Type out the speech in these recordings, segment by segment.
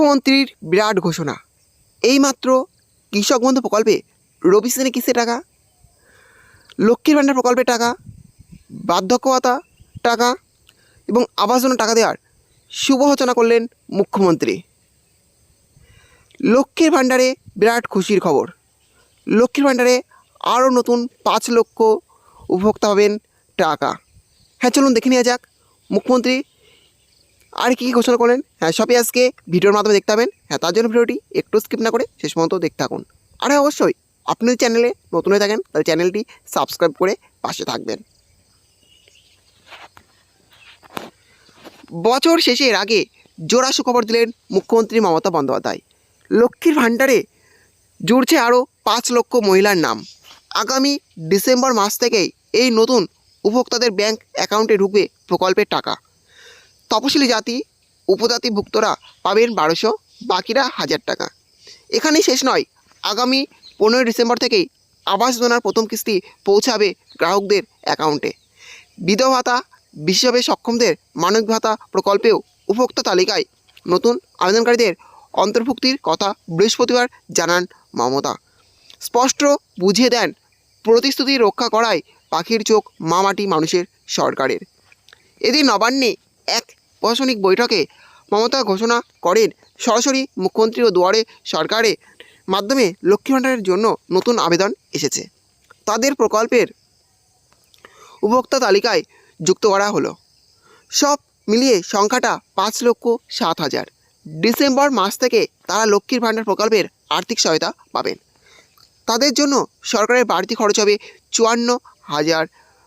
মুখ্যমন্ত্রীর বিরাট ঘোষণা। এইমাত্র কৃষক বন্ধু প্রকল্পে রবি সিজনে কিসে টাকা? লক্ষ্মীর ভাণ্ডার প্রকল্পের টাকা? বার্ধক্যতা টাকা? এবং আবাস যোজনা টাকা দেওয়ার শুভ সূচনা করলেন মুখ্যমন্ত্রী। লক্ষ্মীর ভাণ্ডারে বিরাট খুশির খবর। লক্ষ্মীর ভাণ্ডারে আরও নতুন পাঁচ লক্ষ উপভোক্তা হবেন টাকা। হ্যাঁ চলুন দেখে নেওয়া যাক মুখ্যমন্ত্রী আর কী কী ঘোষণা করলেন? হ্যাঁ সবই আজকে ভিডিওর মাধ্যমে দেখতে পাবেন। হ্যাঁ তার জন্য ভিডিওটি একটু স্কিপ না করে শেষ পর্যন্ত দেখতে থাকুন। আর হ্যাঁ অবশ্যই আপনি চ্যানেলে নতুন হয়ে থাকেন, তাহলে চ্যানেলটি সাবস্ক্রাইব করে পাশে থাকবেন। বছর শেষের আগে জোড়া সুখবর দিলেন মুখ্যমন্ত্রী মমতা বন্দ্যোপাধ্যায়। লক্ষ্মীর ভাণ্ডারে জুড়ছে আরও পাঁচ লক্ষ মহিলার নাম। আগামী ডিসেম্বর মাস থেকেই এই নতুন উপভোক্তাদের ব্যাংক অ্যাকাউন্টে ঢুকবে প্রকল্পের টাকা। তপশিলি জাতি উপজাতিভুক্তরা পাবেন বারোশো, বাকিরা হাজার টাকা। এখানেই শেষ নয়, আগামী পনেরোই ডিসেম্বর থেকেই আবাস যোজনার প্রথম কিস্তি পৌঁছাবে গ্রাহকদের অ্যাকাউন্টে। বিধবা ভাতা, বিশেষভাবে সক্ষমদের মানবিক ভাতা প্রকল্পেও উপভোক্তা তালিকায় নতুন আবেদনকারীদের অন্তর্ভুক্তির কথা বৃহস্পতিবার জানান মমতা। স্পষ্ট বুঝিয়ে দেন, প্রতিশ্রুতি রক্ষা করায় পাখির চোখ মামাটি মানুষের সরকারের। এদিন নবান্নে এক প্রশাসনিক বৈঠকে মমতা ঘোষণা করেন সরাসরি মুখ্যমন্ত্রী ও দুয়ারে সরকারের মাধ্যমে লক্ষ্মী ভাণ্ডারের জন্য নতুন আবেদন এসেছে। তাদের প্রকল্পের উপভোক্তা তালিকায় যুক্ত করা হলো। সব মিলিয়ে সংখ্যাটা পাঁচ লক্ষ সাত হাজার। ডিসেম্বর মাস থেকে তারা লক্ষ্মীর ভাণ্ডার প্রকল্পের আর্থিক সহায়তা পাবেন। তাদের জন্য সরকারের বাড়তি খরচ হবে চুয়ান্ন হাজার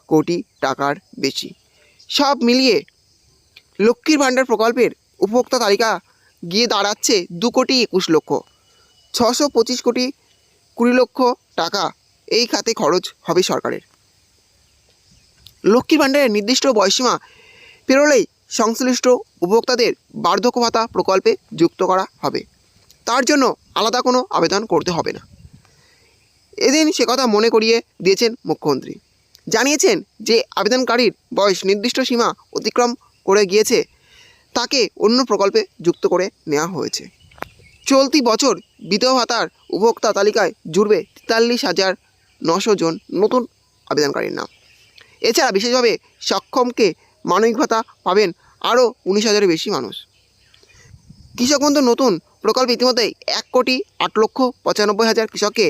কোটি টাকার বেশি। সব মিলিয়ে লক্ষ্মীর ভাণ্ডার প্রকল্পের উপভোক্তা তালিকা গিয়ে দাঁড়াচ্ছে দু কোটি একুশ লক্ষ। ছশো পঁচিশ কোটি কুড়ি লক্ষ টাকা এই খাতে খরচ হবে সরকারের। লক্ষ্মীর ভাণ্ডারের নির্দিষ্ট বয়সীমা পেরোলেই সংশ্লিষ্ট উপভোক্তাদের বার্ধক্য ভাতা প্রকল্পে যুক্ত করা হবে। তার জন্য আলাদা কোনো আবেদন করতে হবে না। এদিন সে কথা মনে করিয়ে দিয়েছেন মুখ্যমন্ত্রী। জানিয়েছেন যে আবেদনকারীর বয়স নির্দিষ্ট সীমা অতিক্রম করে গিয়েছে, তাকে অন্য প্রকল্পে যুক্ত করে নেওয়া হয়েছে। চলতি বছর বিধবা ভাতার উপভোক্তা তালিকায় জুড়বে তেতাল্লিশ হাজার নশো জন নতুন আবেদনকারীর নাম। এছাড়া বিশেষভাবে সক্ষমকে মানবিক ভাতা পাবেন আরও উনিশ হাজারের বেশি মানুষ। কৃষক বন্ধু নতুন প্রকল্প ইতিমধ্যেই এক কোটি আট লক্ষ পঁচানব্বই হাজার কৃষককে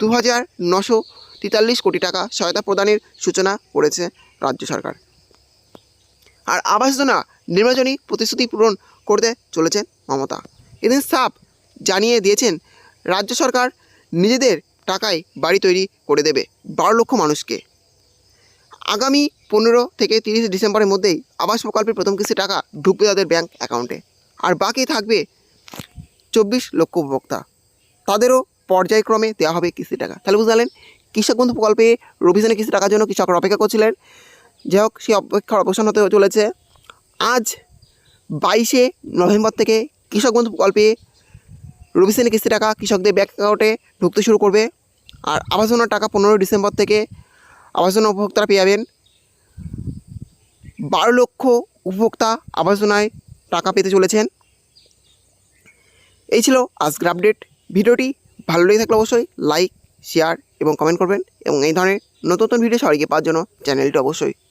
দু হাজার নশো তেতাল্লিশ কোটি টাকা সহায়তা প্রদানের সূচনা করেছে রাজ্য সরকার। আর আবাস যোজনা নির্বাচনী প্রতিশ্রুতি পূরণ করতে চলেছেন মমতা। এদিন সাপ জানিয়ে দিয়েছেন, রাজ্য সরকার নিজেদের টাকায় বাড়ি তৈরি করে দেবে বারো লক্ষ মানুষকে। আগামী পনেরো থেকে তিরিশ ডিসেম্বরের মধ্যেই আবাস প্রকল্পের প্রথম কিস্তি টাকা ঢুকবে তাদের ব্যাঙ্ক অ্যাকাউন্টে। আর বাকি থাকবে চব্বিশ লক্ষ উপভোক্তা। তাদেরও পর্যায়ক্রমে দেওয়া হবে কিস্তি টাকা। তাহলে বুঝলেন কৃষক বন্ধু প্রকল্পে রবিজনে কিস্তি টাকার জন্য কৃষকরা অপেক্ষা করছিলেন। যাই হোক, সেই অপেক্ষার অবসান হতে চলেছে। আজ বাইশে নভেম্বর থেকে কৃষক বন্ধু প্রকল্পে রবি শ্রেণি কিস্তি টাকা কৃষকদের ব্যাঙ্ক অ্যাকাউন্টে ঢুকতে শুরু করবে। আর আবাস যোজনার টাকা পনেরোই ডিসেম্বর থেকে আবাস যোজনা উপভোক্তারা পেয়ে যাবেন। বারো লক্ষ উপভোক্তা আবাস যোজনায় টাকা পেতে চলেছেন। এই ছিল আজকের আপডেট। ভিডিওটি ভালো লেগে থাকলে অবশ্যই লাইক, শেয়ার এবং কমেন্ট করবেন এবং এই ধরনের নতুন নতুন ভিডিও সবাইকে পাওয়ার জন্য চ্যানেলটি অবশ্যই